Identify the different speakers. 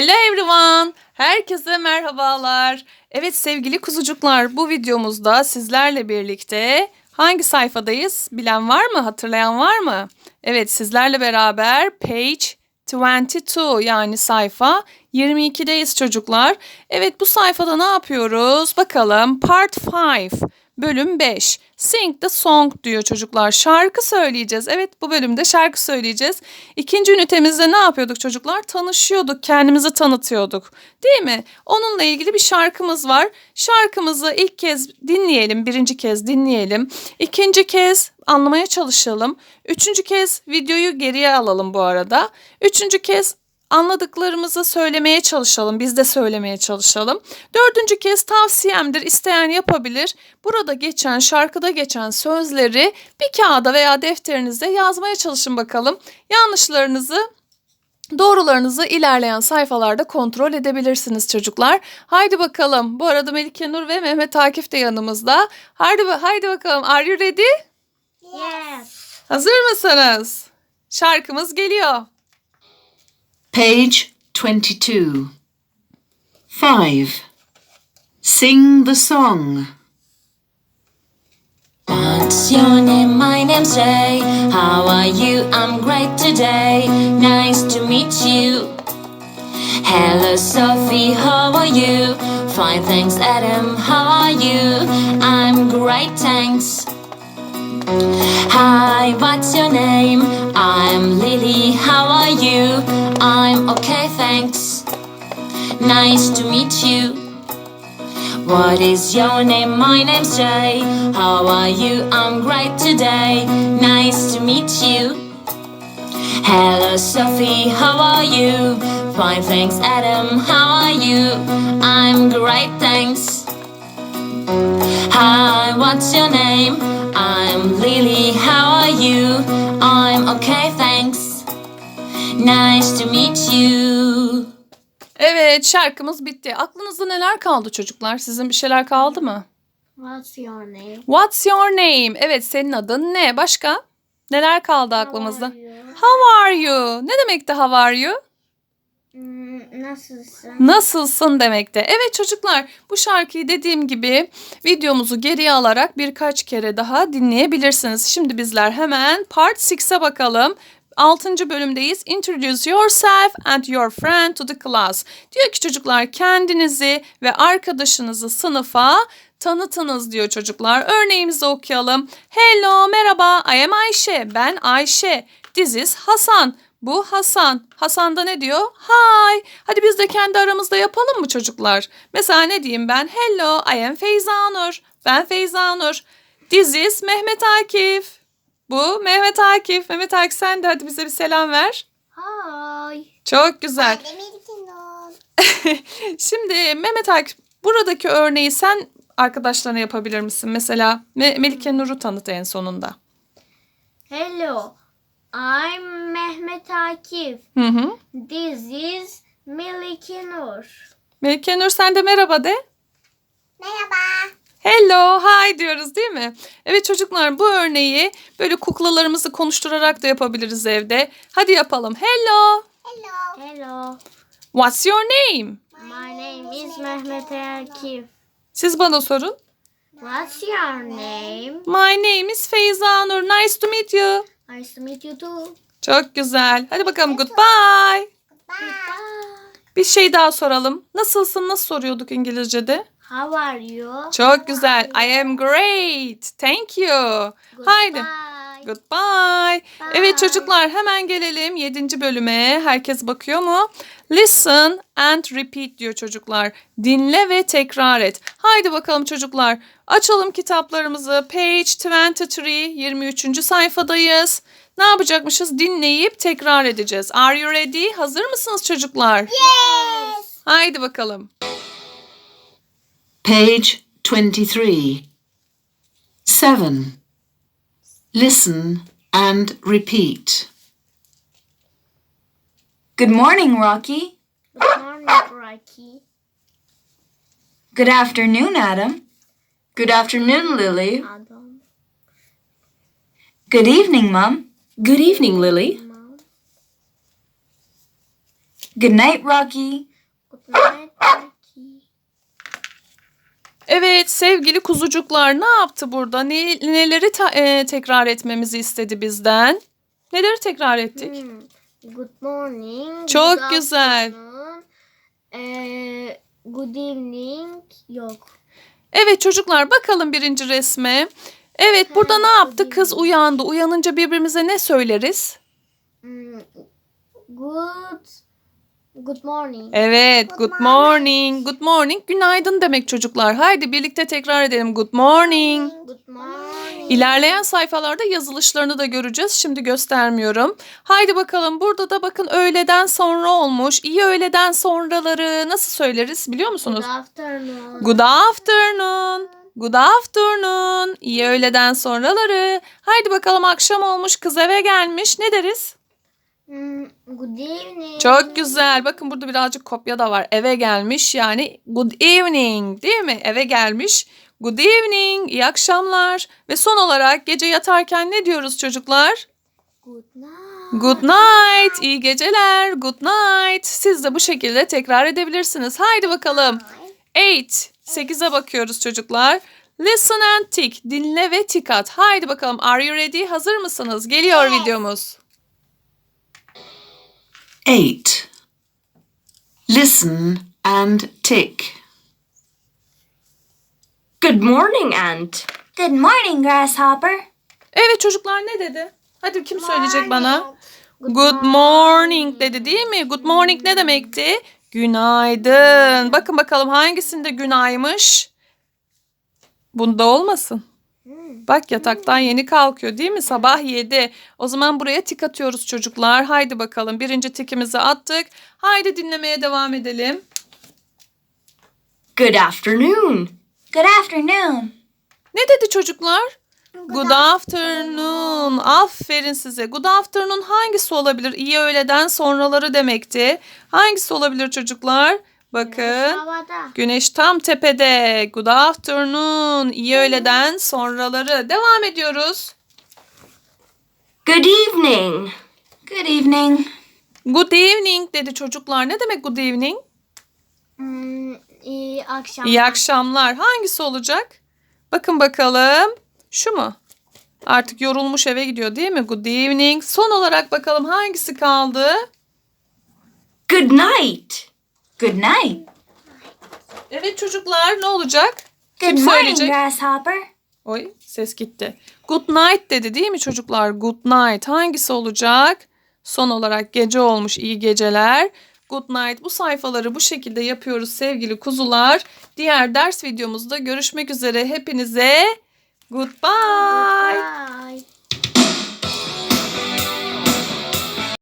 Speaker 1: Hello everyone. Herkese merhabalar. Evet sevgili kuzucuklar bu videomuzda sizlerle birlikte hangi sayfadayız? Bilen var mı? Hatırlayan var mı? Evet sizlerle beraber page 22 yani sayfa 22'deyiz çocuklar. Evet bu sayfada ne yapıyoruz? Bakalım part 5 bölüm 5. Sing the song diyor çocuklar. Şarkı söyleyeceğiz. Evet bu bölümde şarkı söyleyeceğiz. İkinci ünitemizde ne yapıyorduk çocuklar? Tanışıyorduk, kendimizi tanıtıyorduk. Değil mi? Onunla ilgili bir şarkımız var. Şarkımızı ilk kez dinleyelim, birinci kez dinleyelim. İkinci kez anlamaya çalışalım. Üçüncü kez videoyu geriye alalım bu arada. Üçüncü kez anladıklarımızı söylemeye çalışalım. Biz de söylemeye çalışalım. Dördüncü kez tavsiyemdir. İsteyen yapabilir. Burada geçen, şarkıda geçen sözleri bir kağıda veya defterinize yazmaya çalışın bakalım. Yanlışlarınızı Doğrularınızı ilerleyen sayfalarda kontrol edebilirsiniz çocuklar. Haydi bakalım. Bu arada Melike Nur ve Mehmet Akif de yanımızda. Haydi, haydi bakalım. Are you ready?
Speaker 2: Yes.
Speaker 1: Hazır mısınız? Şarkımız geliyor.
Speaker 3: Page 22. 5. Sing the song.
Speaker 2: What's your name? My name's Jay. How are you? I'm great today. Nice to meet you. Hello, Sophie. How are you? Fine, thanks, Adam. How are you? I'm great, thanks. Hi, what's your name? I'm Lily. How are you? I'm okay, thanks. Nice to meet you. What is your name? My name's Jay. How are you? I'm great today. Nice to meet you. Hello, Sophie. How are you? Fine, thanks, Adam. How are you? I'm great, thanks. Hi, what's your name? I'm Lily. How are you? I'm okay. Nice to meet you.
Speaker 1: Evet şarkımız bitti. Aklınızda neler kaldı çocuklar? Sizin bir şeyler kaldı mı?
Speaker 4: What's your name?
Speaker 1: What's your name? Evet senin adın ne? Başka? Neler kaldı aklımızda?
Speaker 4: How are you?
Speaker 1: How are you? Ne demekti how are you?
Speaker 4: Hmm, nasılsın?
Speaker 1: Nasılsın demekte. Evet çocuklar bu şarkıyı dediğim gibi videomuzu geriye alarak birkaç kere daha dinleyebilirsiniz. Şimdi bizler hemen part 6'e bakalım. 6. bölümdeyiz. Introduce yourself and your friend to the class. Diyor ki çocuklar kendinizi ve arkadaşınızı sınıfa tanıtınız diyor çocuklar. Örneğimizi okuyalım. Hello, merhaba. I am Ayşe. Ben Ayşe. This is Hasan. Bu Hasan. Hasan da ne diyor? Hi. Hadi biz de kendi aramızda yapalım mı çocuklar? Mesela ne diyeyim ben? Hello, I am Feyza Nur. Ben Feyza Nur. This is Mehmet Akif. Bu Mehmet Akif. Mehmet Akif sen de hadi bize bir selam ver.
Speaker 4: Hi.
Speaker 1: Çok güzel. Şimdi Mehmet Akif buradaki örneği sen arkadaşlarına yapabilir misin? Mesela Me- Melike Nur'u tanıt en sonunda.
Speaker 4: Hello. I'm Mehmet Akif.
Speaker 1: Hı hı.
Speaker 4: This is Melike Nur.
Speaker 1: Melike Nur sen de merhaba de.
Speaker 4: Merhaba.
Speaker 1: Hello, hi diyoruz değil mi? Evet çocuklar bu örneği böyle kuklalarımızı konuşturarak da yapabiliriz evde. Hadi yapalım. Hello,
Speaker 4: Hello. Hello.
Speaker 1: what's your name?
Speaker 4: My name is Mehmet Akif.
Speaker 1: Siz bana sorun.
Speaker 4: What's your name?
Speaker 1: My name is Feyza Nur. Nice to meet you.
Speaker 4: Nice to meet you too.
Speaker 1: Çok güzel. Hadi bakalım goodbye.
Speaker 4: Goodbye.
Speaker 1: Bir şey daha soralım. Nasılsın? Nasıl soruyorduk İngilizce'de?
Speaker 4: How are you?
Speaker 1: Çok güzel. I am great. Thank you. Haydi.
Speaker 4: Goodbye.
Speaker 1: Goodbye. Evet çocuklar hemen gelelim 7. bölüme. Herkes bakıyor mu? Listen and repeat diyor çocuklar. Dinle ve tekrar et. Haydi bakalım çocuklar. Açalım kitaplarımızı. Page 23, 23. sayfadayız. Ne yapacakmışız? Dinleyip tekrar edeceğiz. Are you ready? Hazır mısınız çocuklar?
Speaker 4: Yes.
Speaker 1: Haydi bakalım.
Speaker 3: Page 23. 7. Listen and repeat.
Speaker 5: Good morning, Rocky.
Speaker 4: Good morning, Rocky.
Speaker 5: Good afternoon, Adam. Good afternoon, Lily.
Speaker 4: Adam.
Speaker 5: Good evening, Mum.
Speaker 6: Good evening, Lily.
Speaker 4: Mom.
Speaker 5: Good night, Rocky.
Speaker 4: night Rocky.
Speaker 1: Evet sevgili kuzucuklar ne yaptı burada? Ne, neleri ta- e, tekrar etmemizi istedi bizden? Neleri tekrar ettik?
Speaker 4: Hmm. Good morning.
Speaker 1: Çok
Speaker 4: good
Speaker 1: güzel.
Speaker 4: eee, good evening. Yok.
Speaker 1: Evet çocuklar bakalım birinci resme. Evet burada ne yaptı? Kız uyandı. Uyanınca birbirimize ne söyleriz?
Speaker 4: Hmm. Good. Good morning.
Speaker 1: Evet, good morning. Good morning. Günaydın demek çocuklar. Haydi birlikte tekrar edelim. Good morning.
Speaker 4: Good morning.
Speaker 1: İlerleyen sayfalarda yazılışlarını da göreceğiz. Şimdi göstermiyorum. Haydi bakalım burada da bakın öğleden sonra olmuş. İyi öğleden sonraları nasıl söyleriz biliyor musunuz?
Speaker 4: Good afternoon.
Speaker 1: Good afternoon. Good afternoon. İyi öğleden sonraları. Haydi bakalım akşam olmuş kız eve gelmiş. Ne deriz?
Speaker 4: Hmm, Good evening.
Speaker 1: Çok güzel. Bakın burada birazcık kopya da var. Eve gelmiş yani good evening değil mi? Eve gelmiş. Good evening. İyi akşamlar. Ve son olarak gece yatarken ne diyoruz çocuklar?
Speaker 4: Good night.
Speaker 1: Good night. İyi geceler. Good night. Siz de bu şekilde tekrar edebilirsiniz. Haydi bakalım. 8. 8'e bakıyoruz çocuklar. Listen and tick. Dinle ve tik at. Haydi bakalım. Are you ready? Hazır mısınız? Geliyor videomuz.
Speaker 3: 8. Listen and tick.
Speaker 5: Good morning, Ant. Good morning, Grasshopper.
Speaker 1: Evet çocuklar ne dedi? Hadi kim söyleyecek bana? Good morning dedi değil mi? Good morning ne demekti? Günaydın. Bakın bakalım hangisinde günaymış? Bunda olmasın. Bak yataktan yeni kalkıyor değil mi? Sabah 7. O zaman buraya tik atıyoruz çocuklar. Haydi bakalım birinci tikimizi attık. Haydi dinlemeye devam edelim.
Speaker 5: Good afternoon. Good afternoon.
Speaker 1: Ne dedi çocuklar? Good afternoon. Aferin size. Good afternoon hangisi olabilir? İyi öğleden sonraları demekti. Hangisi olabilir çocuklar? Bakın. Güneş tam tepede. Good afternoon. İyi öğleden sonraları. Devam ediyoruz.
Speaker 5: Good evening. Good evening.
Speaker 1: Good evening dedi çocuklar. Ne demek good evening?
Speaker 4: Hmm, iyi akşam.
Speaker 1: İyi akşamlar. Hangisi olacak? Bakın bakalım. Şu mu? Artık yorulmuş eve gidiyor değil mi? Good evening. Son olarak bakalım hangisi kaldı?
Speaker 5: Good night. Good night.
Speaker 1: Evet çocuklar ne olacak?
Speaker 5: Good
Speaker 1: Kim
Speaker 5: morning,
Speaker 1: söyleyecek?
Speaker 5: Grasshopper.
Speaker 1: Oy ses gitti. Good night dedi değil mi çocuklar? Good night. Hangisi olacak? Son olarak gece olmuş iyi geceler. Good night. Bu sayfaları bu şekilde yapıyoruz sevgili kuzular. Diğer ders videomuzda görüşmek üzere. Hepinize good